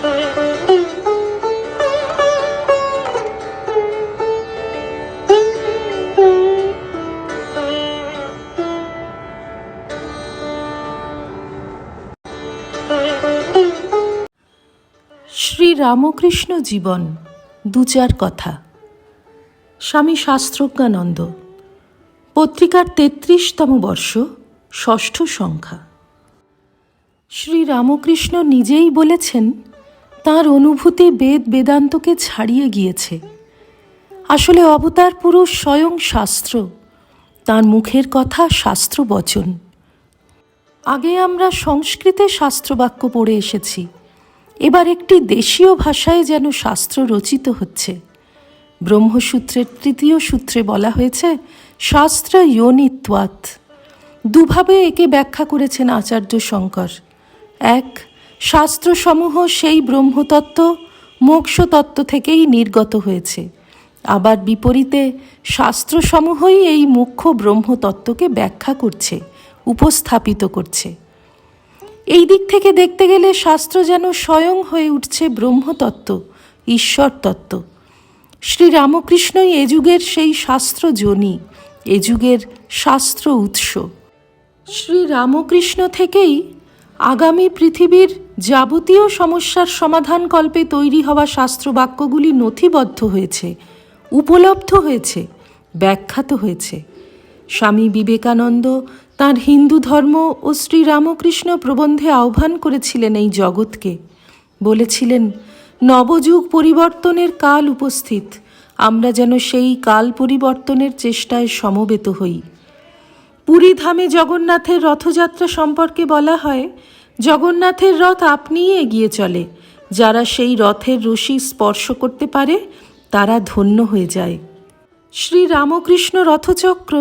শ্রী রামকৃষ্ণ জীবন, দু চার কথা। স্বামী শাস্ত্রজ্ঞানন্দ, পত্রিকার তেত্রিশতম বর্ষ, ষষ্ঠ সংখ্যা। শ্রী রামকৃষ্ণ নিজেই বলেছেন তার অনুভূতি বেদ বেদান্তকে ছাড়িয়ে গিয়েছে। আসলে অবতার পুরুষ স্বয়ং শাস্ত্র, তার মুখের কথা শাস্ত্র বচন আগে আমরা সংস্কৃতে শাস্ত্রবাক্য পড়ে এসেছি, এবার একটি দেশীয় ভাষায় যেন শাস্ত্র রচিত হচ্ছে। ব্রহ্মসূত্রের তৃতীয় সূত্রে বলা হয়েছে, শাস্ত্র ইয়নিত্বাৎ। দুভাবে একে ব্যাখ্যা করেছেন আচার্য শঙ্কর। এক শাস্ত্রসমূহ সেই ব্রহ্মতত্ত্ব, মোক্ষতত্ত্ব থেকেই নির্গত হয়েছে। আবার বিপরীতে শাস্ত্রসমূহই এই মুখ্য ব্রহ্মতত্ত্বকে ব্যাখ্যা করছে, উপস্থাপিত করছে। এই দিক থেকে দেখতে গেলে শাস্ত্র যেন স্বয়ং হয়ে উঠছে ব্রহ্মতত্ত্ব ঈশ্বর তত্ত্ব শ্রী রামকৃষ্ণই এ যুগের সেই শাস্ত্র জনি, এ যুগের শাস্ত্র উৎস। শ্রী রামকৃষ্ণ থেকেই আগামী পৃথিবীর যাবতীয় সমস্যার সমাধান কল্পে তৈরি হওয়া শাস্ত্র বাক্যগুলি নথিবদ্ধ হয়েছে, উপলব্ধ হয়েছে, ব্যাখ্যাত হয়েছে। স্বামী বিবেকানন্দ তাঁর হিন্দু ধর্ম ও শ্রীরামকৃষ্ণ প্রবন্ধে আহ্বান করেছিলেন এই জগৎকে। বলেছিলেন, নবযুগ পরিবর্তনের কাল উপস্থিত, আমরা যেন সেই কাল পরিবর্তনের চেষ্টায় সমবেত হই। পুরী ধামে জগন্নাথের রথযাত্রা সম্পর্কে বলা হয়, জগন্নাথের রথ আপনিই এগিয়ে চলে। যারা সেই রথের রশি স্পর্শ করতে পারে, তারা ধন্য হয়ে যায়। শ্রী রামকৃষ্ণ রথচক্র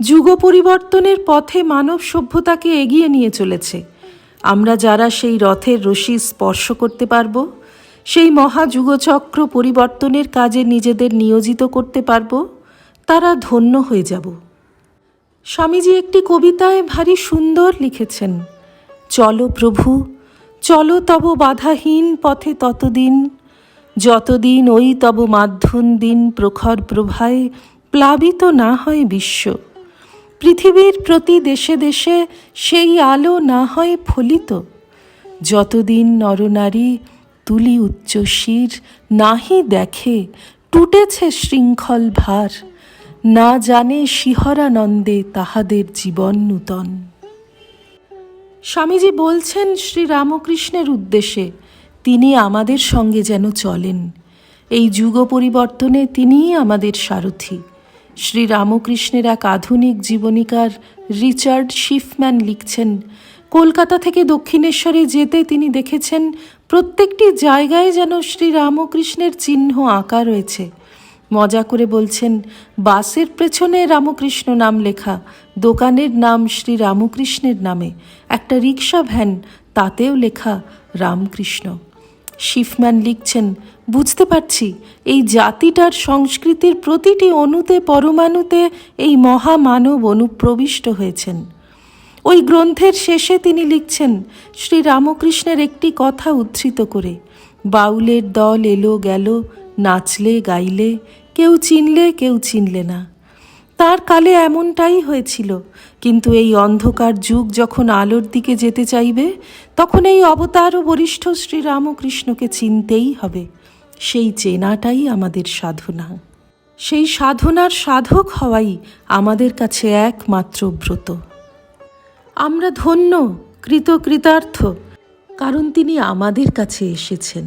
যুগ পরিবর্তনের পথে মানব সভ্যতাকে এগিয়ে নিয়ে চলেছে। আমরা যারা সেই রথের রশি স্পর্শ করতে পারব, সেই মহাযুগচক্র পরিবর্তনের কাজে নিজেদের নিয়োজিত করতে পারব, তারা ধন্য হয়ে যাব। স্বামীজি একটি কবিতায় ভারী সুন্দর লিখেছেন, চলো প্রভু, চলো তব বাধাহীন পথে ততদিন। যতদিন ওই তব মাধ্যম দিন প্রখর প্রভায় প্লাবিত না হয় বিশ্ব। পৃথিবীর প্রতি দেশে দেশে সেই আলো না হয় ফলিত। যতদিন নরনারী তুলি উচ্চশির, নাহি দেখে টুটেছে শৃঙ্খল ভার। না জানে শিহরানন্দে তাহাদের জীবন নূতন। স্বামীজি বলছেন শ্রী রামকৃষ্ণের উদ্দেশ্যে, তিনি আমাদের সঙ্গে যেন চলেন। এই যুগ পরিবর্তনে তিনিই আমাদের সারথি। শ্রী রামকৃষ্ণের এক আধুনিক জীবনীকার রিচার্ড শিফম্যান লিখছেন, কলকাতা থেকে দক্ষিণেশ্বরে যেতে তিনি দেখেছেন প্রত্যেকটি জায়গায় যেন শ্রী রামকৃষ্ণের চিহ্ন আঁকা রয়েছে। মজা করে বলছেন, বাসের পেছনে রামকৃষ্ণ নাম লেখা, দোকানের নাম শ্রী রামকৃষ্ণের নামে। একটা রিক্সা ভ্যান, তাতেও লেখা রামকৃষ্ণ। শিফম্যান লিখছেন, বুঝতে পারছি, এই জাতিটার সংস্কৃতির প্রতিটি অণুতে পরমাণুতে এই মহামানব অনুপ্রবিষ্ট হয়েছেন। ওই গ্রন্থের শেষে তিনি লিখছেন, শ্রী রামকৃষ্ণের একটি কথা উদ্ধৃত করে, বাউলের দল এলো গেল, নাচলে গাইলে কেউ চিনলে কেউ চিনলে না। তার কালে এমনটাই হয়েছিল, কিন্তু এই অন্ধকার যুগ যখন আলোর দিকে যেতে চাইবে, তখন এই অবতার ও বরিষ্ঠ শ্রী রামকৃষ্ণকে চিনতেই হবে। সেই চেনাটাই আমাদের সাধনা। সেই সাধনার সাধক হওয়াই আমাদের কাছে একমাত্র ব্রত। আমরা ধন্য, কৃতকৃতার্থ, কারণ তিনি আমাদের কাছে এসেছেন।